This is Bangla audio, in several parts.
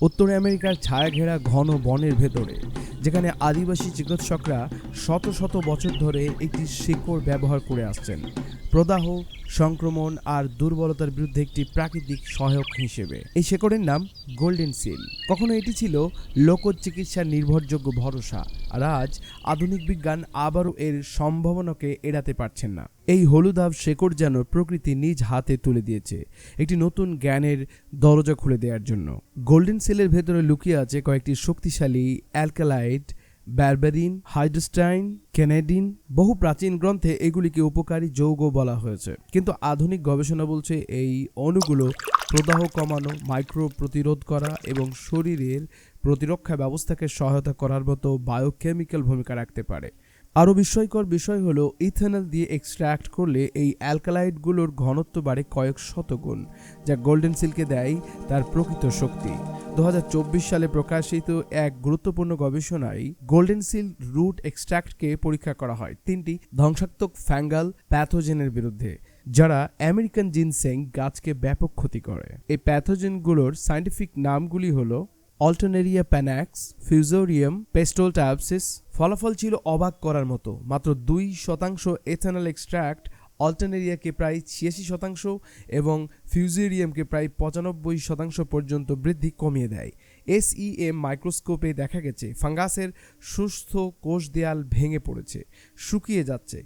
উত্তর আমেরিকার ছায়াঘেরা ঘন বনের ভেতরে, যেখানে আদিবাসী চিকিৎসকরা শত শত বছর ধরে একটি শিকড় ব্যবহার করে আসছেন। প্রদাহ, সংক্রমণ আর দুর্বলতার বিরুদ্ধে একটি প্রাকৃতিক সহায়ক হিসেবে। এই শেকড়ের নাম গোল্ডেন সিল। কখনো এটি ছিল লোক চিকিৎসার নির্ভরযোগ্য ভরসা, আর আজ আধুনিক বিজ্ঞান আবারও এর সম্ভাবনাকে এড়াতে পারছেন না। এই হলুদাভ শেকড় যেন প্রকৃতি নিজ হাতে তুলে দিয়েছে। একটি নতুন জ্ঞানের দরজা খুলে দেওয়ার জন্য। গোল্ডেন সেলের ভেতরে লুকিয়ে আছে কয়েকটি শক্তিশালী অ্যালকালাইট, ব্যারবেরিন, হাইড্রোস্টাইন কেনেডিন বহু প্রাচীন গ্রন্থে এগুলিকে উপকারী যৌগ বলা হয়েছে। কিন্তু আধুনিক গবেষণা বলছে এই অণুগুলো প্রদাহ কমানো মাইক্রো প্রতিরোধ করা এবং শরীরের প্রতিরক্ষা ব্যবস্থাকে সহায়তা করার মতো বায়োকেমিক্যাল ভূমিকা রাখতে পারে। আরও বিস্ময়কর বিষয় হলো, ইথেনল দিয়ে এক্সট্র্যাক্ট করলে এই অ্যালকালাইডগুলোর ঘনত্ব বাড়ে কয়েক শতগুণ যা গোল্ডেন সিলকে দেয় তার প্রকৃত শক্তি। দু হাজার চব্বিশ সালে প্রকাশিত এক গুরুত্বপূর্ণ গবেষণায় গোল্ডেন সিল রুট এক্সট্র্যাক্টকে পরীক্ষা করা হয় তিনটি ধ্বংসাত্মক ফ্যাঙ্গাল প্যাথোজেনের বিরুদ্ধে, যারা আমেরিকান জিনসেং গাছকে ব্যাপক ক্ষতি করে। এই প্যাথোজেনগুলোর সায়েন্টিফিক নামগুলি হলো অল্টারনেরিয়া প্যানাক্স, ফিউজোরিয়াম পেস্টোলটাপসিস ফলাফল ছিল অবাক করার মতো। মাত্র দুই শতাংশ এথানল এক্সট্রাক্ট অল্টারনেরিয়াকে প্রায় ছিয়াশি শতাংশ এবং ফিউজেরিয়ামকে প্রায় পঁচানব্বই শতাংশ পর্যন্ত বৃদ্ধি কমিয়ে দেয়। এসইএম মাইক্রোস্কোপে দেখা গেছে, ফাঙ্গাসের সুস্থ কোষ দেয়াল ভেঙে পড়েছে, শুকিয়ে যাচ্ছে।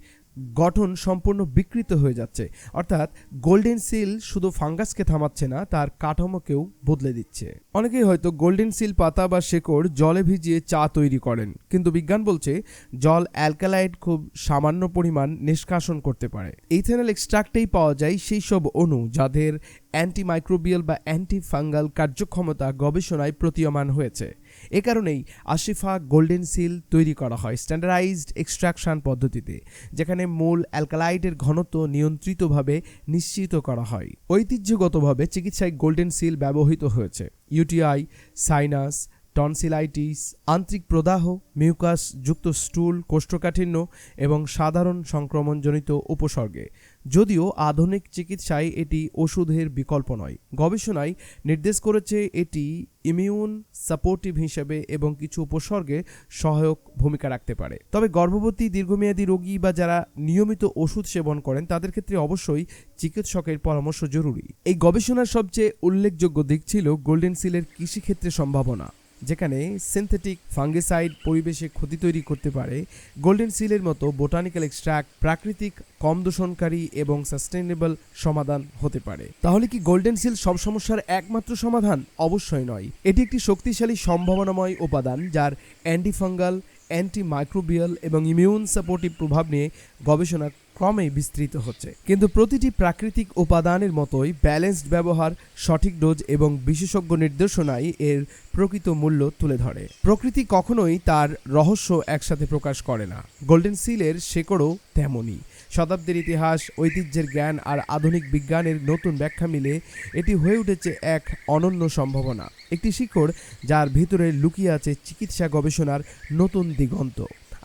গঠন সম্পূর্ণ বিকৃত হয়ে যাচ্ছে। অর্থাৎ গোল্ডেন সিল শুধু ফাঙ্গাসকে থামাচ্ছে না, তার কাঠামোকেও বদলে দিচ্ছে। অনেকেই হয়তো গোল্ডেন সিল পাতা বা শেকড় জলে ভিজিয়ে চা তৈরি করেন, কিন্তু বিজ্ঞান বলছে জল অ্যালকালাইড খুব সামান্য পরিমাণ নিষ্কাশন করতে পারে। ইথেনল এক্সট্রাক্টেই পাওয়া যায় সেই সব অণু যাদের অ্যান্টিমাইক্রোবিয়াল বা অ্যান্টি ফাঙ্গাল কার্যক্ষমতা গবেষণায় প্রতীয়মান হয়েছে। এ কারণেই আশিফা গোল্ডেন সিল তৈরি করা হয় স্ট্যান্ডার্ডাইজড এক্সট্রাকশন পদ্ধতিতে, যেখানে মূল অ্যালকালাইডের ঘনত্ব নিয়ন্ত্রিতভাবে নিশ্চিত করা হয়। ঐতিহ্যগতভাবে চিকিৎসায় গোল্ডেন সিল ব্যবহৃত হয়েছে। ইউটিআই সাইনাস টনসিলাইটিস আন্ত্রিক প্রদাহ মিউকাস যুক্ত স্টুল কোষ্ঠকাঠিন্য এবং সাধারণ সংক্রমণজনিত উপসর্গে। যদিও আধুনিক চিকিৎসায় এটি ওষুধের বিকল্প নয়। গবেষণায় নির্দেশ করেছে এটি ইমিউন সাপোর্টিভ হিসেবে এবং কিছু উপসর্গে সহায়ক ভূমিকা রাখতে পারে। তবে গর্ভবতী, দীর্ঘমেয়াদী রোগী বা যারা নিয়মিত ওষুধ সেবন করেন, তাদের ক্ষেত্রে অবশ্যই চিকিৎসকের পরামর্শ জরুরি। এই গবেষণার সবচেয়ে উল্লেখযোগ্য দিক ছিল গোল্ডেন সিলের কৃষিক্ষেত্রে সম্ভাবনা। যেখানে সিনথেটিক ফাঙ্গিসাইড পরিবেশে ক্ষতি তৈরি করতে পারে গোল্ডেন সিলের মতো বোটানিক্যাল এক্সট্রাক্ট প্রাকৃতিক কম দূষণকারী এবং সাস্টেনেবল সমাধান হতে পারে। তাহলে কি গোল্ডেন সিল সব সমস্যার একমাত্র সমাধান? অবশ্যই নয়। এটি একটি শক্তিশালী সম্ভাবনাময় উপাদান যার অ্যান্টিফাঙ্গাল অ্যান্টি মাইক্রোবিয়াল এবং ইমিউন সাপোর্টিভ প্রভাব নিয়ে গবেষণা ক্রমেই বিস্তৃত হচ্ছে। কিন্তু প্রতিটি প্রাকৃতিক উপাদানের মতোই ব্যালেন্সড ব্যবহার, সঠিক ডোজ এবং বিশেষজ্ঞ নির্দেশনাই এর প্রকৃত মূল্য তুলে ধরে। প্রকৃতি কখনোই তার রহস্য একসাথে প্রকাশ করে না। গোল্ডেন সিলের শেকড়ও তেমনই। শতাব্দীর ইতিহাস, ঐতিহ্যের জ্ঞান আর আধুনিক বিজ্ঞানের নতুন ব্যাখ্যা মিলে এটি হয়ে উঠেছে এক অনন্য সম্ভাবনা। একটি শিকড় যার ভিতরে লুকিয়ে আছে চিকিৎসা গবেষণার নতুন দিগন্ত।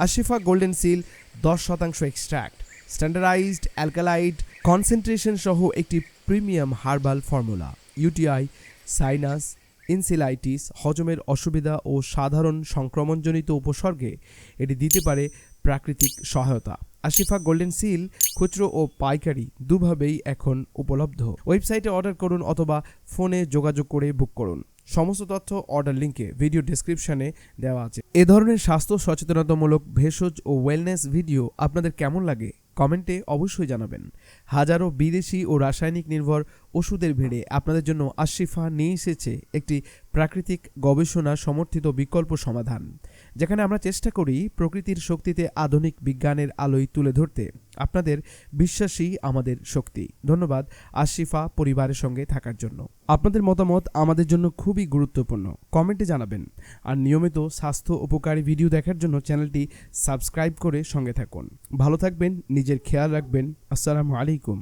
আশিফা গোল্ডেন সিল, দশ শতাংশ এক্সট্রাক্ট। স্ট্যান্ডার্ডাইজড অ্যালকালাইড কনসেন্ট্রেশন সহ একটি premium herbal formula. UTI, sinus, ইনসিলাইটিস, হজমের অসুবিধা ও সাধারণ সংক্রমণজনিত উপসর্গে এটি দিতে পারে প্রাকৃতিক সহায়তা। আশিফা গোল্ডেন সিল খুচরো ও পাইকারি দুভাবেই এখন উপলব্ধ। ওয়েবসাইটে অর্ডার করুন অথবা ফোনে যোগাযোগ করে বুক করুন। সমস্ত তথ্য অর্ডার লিঙ্কে ভিডিও ডেসক্রিপশনে দেওয়া আছে। এ ধরনের স্বাস্থ্য সচেতনতামূলক ভেষজ ও ওয়েলনেস ভিডিও আপনাদের কেমন লাগে? কমেন্টে অবশ্যই জানাবেন। হাজারো বিদেশি ও রাসায়নিক নির্ভর ওষুধের ভিড়ে। আপনাদের জন্য আশিফা নিয়ে এসেছে একটি প্রাকৃতিক গবেষণা সমর্থিত বিকল্প সমাধান, যেখানে আমরা চেষ্টা করি প্রকৃতির শক্তিতে আধুনিক বিজ্ঞানের আলোয় তুলে ধরতে। আপনাদের বিশ্বাসই আমাদের শক্তি। ধন্যবাদ আশিফা পরিবারের সঙ্গে থাকার জন্য। আপনাদের মতামত আমাদের জন্য খুবই গুরুত্বপূর্ণ। কমেন্টে জানাবেন। আর নিয়মিত স্বাস্থ্য উপকারী ভিডিও দেখার জন্য চ্যানেলটি সাবস্ক্রাইব করে সঙ্গে থাকুন। ভালো থাকবেন, নিজের খেয়াল রাখবেন। আসসালামু আলাইকুম।